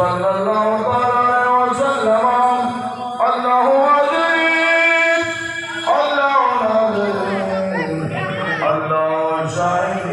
صلى shine.